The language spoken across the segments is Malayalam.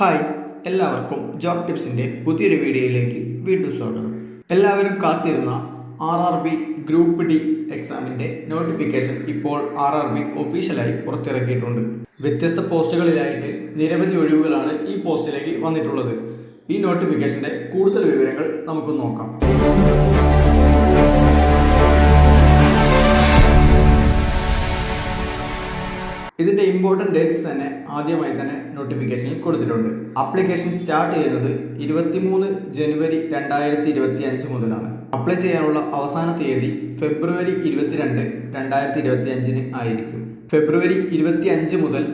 ഹായ് എല്ലാവർക്കും ജോബ് ടിപ്സിന്റെ പുതിയൊരു വീഡിയോയിലേക്ക് വീണ്ടും സ്വാഗതം. എല്ലാവരും കാത്തിരുന്ന R R B group D എക്സാമിന്റെ നോട്ടിഫിക്കേഷൻ ഇപ്പോൾ ആർ ആർ ബി ഒഫീഷ്യലായി പുറത്തിറക്കിയിട്ടുണ്ട്. വ്യത്യസ്ത പോസ്റ്റുകളിലായിട്ട് നിരവധി ഒഴിവുകളാണ് ഈ പോസ്റ്റിലേക്ക് വന്നിട്ടുള്ളത്. ഈ നോട്ടിഫിക്കേഷന്റെ കൂടുതൽ വിവരങ്ങൾ നമുക്ക് നോക്കാം. ഇതിന്റെ ഇമ്പോർട്ടന്റ് ഡേറ്റ്സ് തന്നെ ആദ്യമായി തന്നെ നോട്ടിഫിക്കേഷനിൽ കൊടുത്തിട്ടുണ്ട്. ആപ്ലിക്കേഷൻ സ്റ്റാർട്ട് ചെയ്യുന്നത് ഇരുപത്തിമൂന്ന് ജനുവരി രണ്ടായിരത്തി ഇരുപത്തി അഞ്ച് മുതലാണ്. അപ്ലൈ ചെയ്യാനുള്ള അവസാന തീയതി ഫെബ്രുവരി ഇരുപത്തിരണ്ട് രണ്ടായിരത്തി ഇരുപത്തി അഞ്ചിന് ആയിരിക്കും. ഫെബ്രുവരി ഇരുപത്തി അഞ്ച് മുതൽ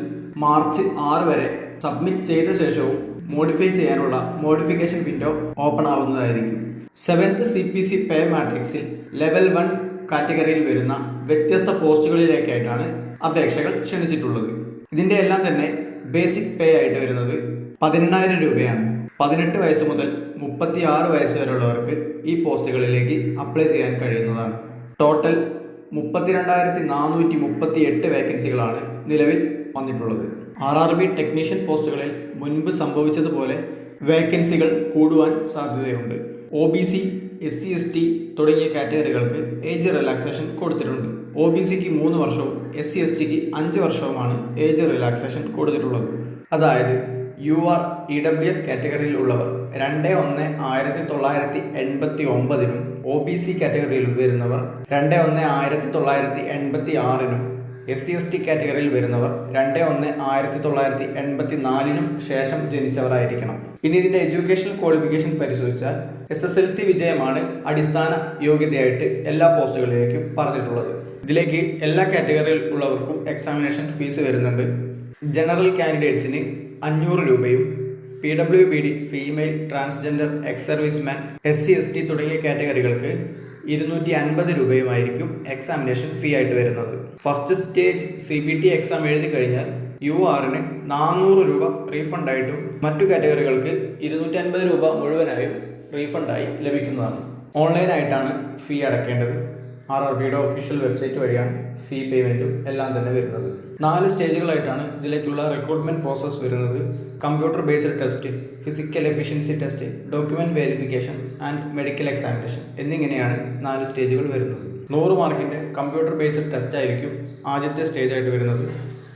മാർച്ച് ആറ് വരെ സബ്മിറ്റ് ചെയ്ത ശേഷവും മോഡിഫൈ ചെയ്യാനുള്ള modification window open ആവുന്നതായിരിക്കും. Seventh C P C pay മാട്രിക്സിൽ ലെവൽ വൺ കാറ്റഗറിയിൽ വരുന്ന വ്യത്യസ്ത പോസ്റ്റുകളിലേക്കായിട്ടാണ് അപേക്ഷകൾ ക്ഷണിച്ചിട്ടുള്ളത്. ഇതിന്റെ എല്ലാം തന്നെ ബേസിക് പേ ആയിട്ട് വരുന്നത് പതിനെണ്ണായിരം രൂപയാണ്. പതിനെട്ട് വയസ്സ് മുതൽ മുപ്പത്തി ആറ് വയസ്സ് വരെയുള്ളവർക്ക് ഈ പോസ്റ്റുകളിലേക്ക് അപ്ലൈ ചെയ്യാൻ കഴിയുന്നതാണ്. ടോട്ടൽ മുപ്പത്തിരണ്ടായിരത്തി നാനൂറ്റി മുപ്പത്തി എട്ട് വേക്കൻസികളാണ് നിലവിൽ വന്നിട്ടുള്ളത്. ആർ ആർ ബി ടെക്നീഷ്യൻ പോസ്റ്റുകളിൽ മുൻപ് സംഭവിച്ചതുപോലെ വേക്കൻസികൾ കൂടുവാൻ സാധ്യതയുണ്ട്. O B C S C S T തുടങ്ങിയ കാറ്റഗറികൾക്ക് ഏജ് റിലാക്സേഷൻ കൊടുത്തിട്ടുണ്ട്. ഒ ബി സിക്ക് മൂന്ന് വർഷവും എസ് സി എസ് ടിക്ക് അഞ്ച് വർഷവുമാണ് ഏജ് റിലാക്സേഷൻ കൊടുത്തിട്ടുള്ളത്. അതായത് U R E W S കാറ്റഗറിയിലുള്ളവർ രണ്ട് ഒന്ന് ആയിരത്തി തൊള്ളായിരത്തി എൺപത്തി ഒമ്പതിനും ഒ ബി സി കാറ്റഗറിയിൽ വരുന്നവർ രണ്ട് ഒന്ന് ആയിരത്തി തൊള്ളായിരത്തി എൺപത്തി ആറിനും എസ് സി എസ് ടി കാറ്റഗറിയിൽ വരുന്നവർ രണ്ട് ഒന്ന് ആയിരത്തി തൊള്ളായിരത്തി എൺപത്തി നാലിനും ശേഷം ജനിച്ചവരായിരിക്കണം. ഇനി ഇതിന്റെ എഡ്യൂക്കേഷണൽ ക്വാളിഫിക്കേഷൻ പരിശോധിച്ചാൽ എസ് എസ് എൽ സി വിജയമാണ് അടിസ്ഥാന യോഗ്യതയായിട്ട് എല്ലാ പോസ്റ്റുകളിലേക്കും പറഞ്ഞിട്ടുള്ളത്. ഇതിലേക്ക് എല്ലാ കാറ്റഗറിയിൽ ഉള്ളവർക്കും എക്സാമിനേഷൻ ഫീസ് വരുന്നുണ്ട്. ജനറൽ കാൻഡിഡേറ്റ്സിന് അഞ്ഞൂറ് രൂപയും P W B D female transgender ex serviceman S C S T തുടങ്ങിയ കാറ്റഗറികൾക്ക് ഇരുന്നൂറ്റി അൻപത് രൂപയുമായിരിക്കും എക്സാമിനേഷൻ ഫീ ആയിട്ട് വരുന്നത്. First stage C B T exam എഴുതി കഴിഞ്ഞാൽ യു ആറിന് നാനൂറ് രൂപ റീഫണ്ടായിട്ടും മറ്റു കാറ്റഗറികൾക്ക് ഇരുന്നൂറ്റി അൻപത് രൂപ മുഴുവനായും റീഫണ്ടായി ലഭിക്കുന്നതാണ്. ഓൺലൈനായിട്ടാണ് ഫീ അടക്കേണ്ടത്. ആർ ആർ ബിയുടെ ഒഫീഷ്യൽ വെബ്സൈറ്റ് വഴിയാണ് ഫീ പേയ്മെന്റും എല്ലാം തന്നെ വരുന്നത്. നാല് സ്റ്റേജുകളായിട്ടാണ് ഇതിലേക്കുള്ള റിക്രൂട്ട്മെന്റ് പ്രോസസ്സ് വരുന്നത്. Computer based test physical efficiency test document verification and medical examination എന്നിങ്ങനെയാണ് നാല് സ്റ്റേജുകൾ വരുന്നത്. നൂറ് മാർക്കിന്റെ കമ്പ്യൂട്ടർ ബേസ്ഡ് ടെസ്റ്റ് ആയിരിക്കും ആദ്യത്തെ സ്റ്റേജ് ആയിട്ട് വരുന്നത്.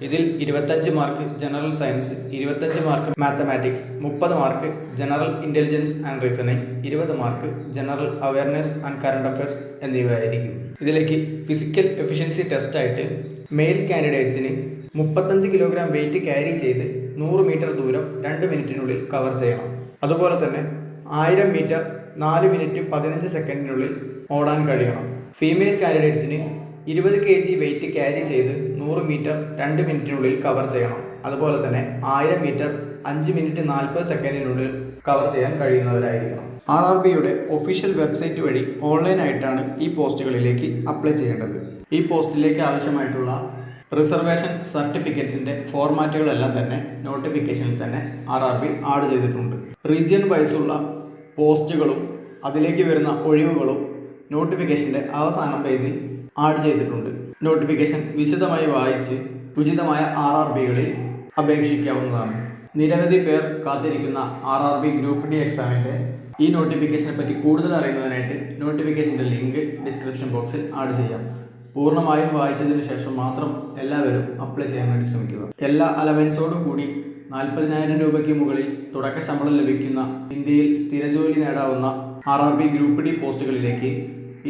ഇതിൽ ഇരുപത്തഞ്ച് മാർക്ക് ജനറൽ സയൻസ് ഇരുപത്തഞ്ച് മാർക്ക് മാത്തമാറ്റിക്സ് മുപ്പത് mark general intelligence and reasoning ഇരുപത് mark general awareness and current affairs എന്നിവയായിരിക്കും. ഇതിലേക്ക് ഫിസിക്കൽ എഫിഷ്യൻസി ടെസ്റ്റായിട്ട് മെയിൽ കാൻഡിഡേറ്റ്സിന് മുപ്പത്തഞ്ച് കിലോഗ്രാം വെയിറ്റ് ക്യാരി ചെയ്ത് നൂറ് മീറ്റർ ദൂരം രണ്ട് മിനിറ്റിനുള്ളിൽ കവർ ചെയ്യണം. അതുപോലെ തന്നെ ആയിരം മീറ്റർ നാല് മിനിറ്റ് പതിനഞ്ച് സെക്കൻഡിനുള്ളിൽ ഓടാൻ കഴിയണം. ഫീമെയിൽ കാൻഡിഡേറ്റ്സിന് ഇരുപത് കെ ജി വെയിറ്റ് ക്യാരി ചെയ്ത് നൂറ് മീറ്റർ രണ്ട് മിനിറ്റിനുള്ളിൽ കവർ ചെയ്യണം. അതുപോലെ തന്നെ ആയിരം മീറ്റർ അഞ്ച് മിനിറ്റ് നാൽപ്പത് സെക്കൻഡിനുള്ളിൽ കവർ ചെയ്യാൻ കഴിയുന്നവരായിരിക്കണം. ആർ ആർ ബിയുടെ ഒഫീഷ്യൽ വെബ്സൈറ്റ് വഴി ഓൺലൈനായിട്ടാണ് ഈ പോസ്റ്റുകളിലേക്ക് അപ്ലൈ ചെയ്യേണ്ടത്. ഈ പോസ്റ്റിലേക്ക് ആവശ്യമായിട്ടുള്ള റിസർവേഷൻ സർട്ടിഫിക്കറ്റ്സിന്റെ ഫോർമാറ്റുകളെല്ലാം തന്നെ നോട്ടിഫിക്കേഷനിൽ തന്നെ ആർ ആർ ബി ആഡ് ചെയ്തിട്ടുണ്ട്. റീജിയൻ വൈസുള്ള പോസ്റ്റുകളും അതിലേക്ക് വരുന്ന ഒഴിവുകളും നോട്ടിഫിക്കേഷന്റെ അവസാന പേജിൽ ആഡ് ചെയ്തിട്ടുണ്ട്. നോട്ടിഫിക്കേഷൻ വിശദമായി വായിച്ച് ഉചിതമായ ആർ ആർ ബികളിൽ അപേക്ഷിക്കാവുന്നതാണ്. നിരവധി പേർ കാത്തിരിക്കുന്ന R R B group D എക്സാമിന്റെ ഈ നോട്ടിഫിക്കേഷനെ പറ്റി കൂടുതൽ അറിയുന്നതിനായിട്ട് നോട്ടിഫിക്കേഷന്റെ ലിങ്ക് ഡിസ്ക്രിപ്ഷൻ ബോക്സിൽ ആഡ് ചെയ്യാം. പൂർണമായും വായിച്ചതിന് ശേഷം മാത്രം എല്ലാവരും അപ്ലൈ ചെയ്യാൻ വേണ്ടി ശ്രമിക്കുക. എല്ലാ അലവൻസോടും കൂടി നാൽപ്പതിനായിരം രൂപയ്ക്ക് മുകളിൽ തുടക്ക ശമ്പളം ലഭിക്കുന്ന ഇന്ത്യയിൽ സ്ഥിരജോലി നേടാവുന്ന R R B group D പോസ്റ്റുകളിലേക്ക്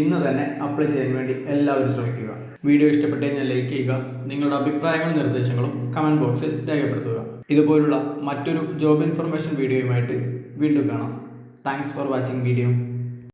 ഇന്ന് തന്നെ അപ്ലൈ ചെയ്യാൻ വേണ്ടി എല്ലാവരും ശ്രമിക്കുക. വീഡിയോ ഇഷ്ടപ്പെട്ടു കഴിഞ്ഞാൽ ലൈക്ക് ചെയ്യുക നിങ്ങളുടെ അഭിപ്രായങ്ങളും നിർദ്ദേശങ്ങളും കമന്റ് ബോക്സിൽ രേഖപ്പെടുത്തുക. ഇതുപോലുള്ള മറ്റൊരു ജോബ് ഇൻഫർമേഷൻ വീഡിയോയുമായിട്ട് വീണ്ടും കാണാം. Thanks for watching video